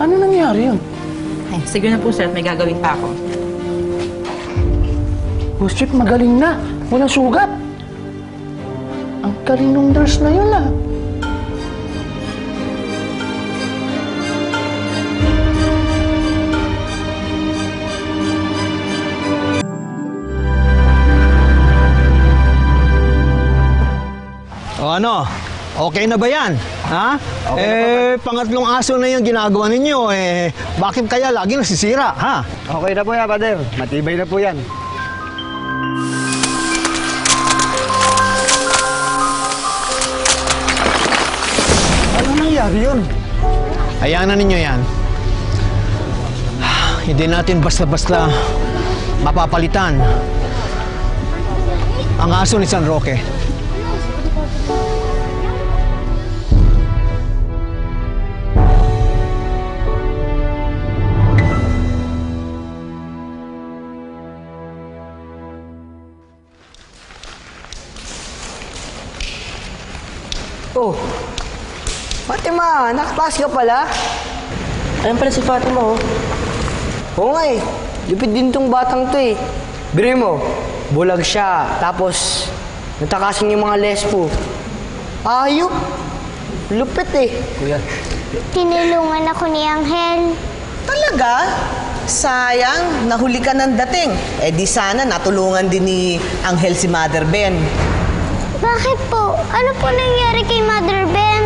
Ano nangyari yun? Ay, sige na po sir, at may gagawin pa ako. Boss Chief, magaling na. Walang sugat. Ang galing nung nurse na yun ah. O ano? Okay na ba yan? Ha? eh, pangatlong aso na yung ginagawa ninyo. Eh, bakit kaya lagi nasisira, ha? Okay na po yan, Pader. Matibay na po yan. Ano nangyari yun? Hayaan na ninyo yan. Hindi natin basta-basta mapapalitan ang aso ni San Roque. Oh, Fatima, nakapas ka pala? Ayun pala si Fatima, oh. Oo nga eh, lupit din tong batang to eh. Biri mo, bulag siya, tapos natakasan yung mga lespo. Ayop, lupit eh. Kuya. Tinulungan ako ni Angel. Talaga? Sayang, nahuli ka ng dating. Eh di sana natulungan din ni Angel si Mother Ben. Bakit po? Ano po nangyari kay Mother Ben?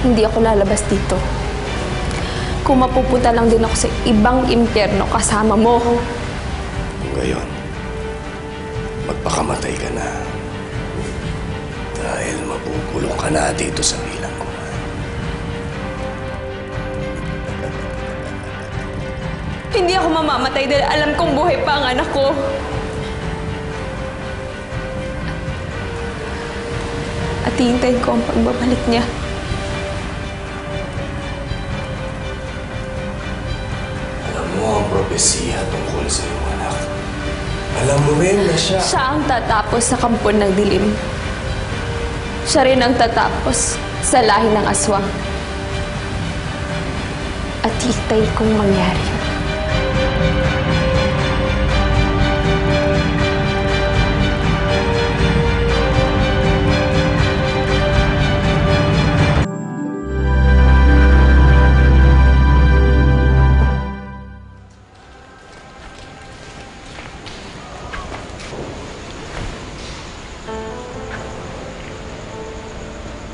Hindi ako lalabas dito. Kung mapupunta lang din ako sa ibang impyerno kasama mo. Kung gayon, magpakamatay ka na. Dahil mapupulong ka na dito sa bilangguan. Hindi ako mamamatay dahil alam kong buhay pa ang anak ko. At hihintayin ko ang pagbabalik niya. Propesiya tungkol sa iyong anak. Alam mo rin na siya. Siya ang tatapos sa kampon ng dilim. Siya rin ang tatapos sa lahi ng aswang. At hintay kong mangyari. yun.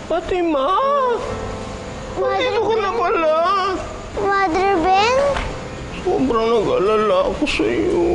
Fatima! Dito ka na pala. Mother Ben? Sobrang nag-alala ako sa'yo.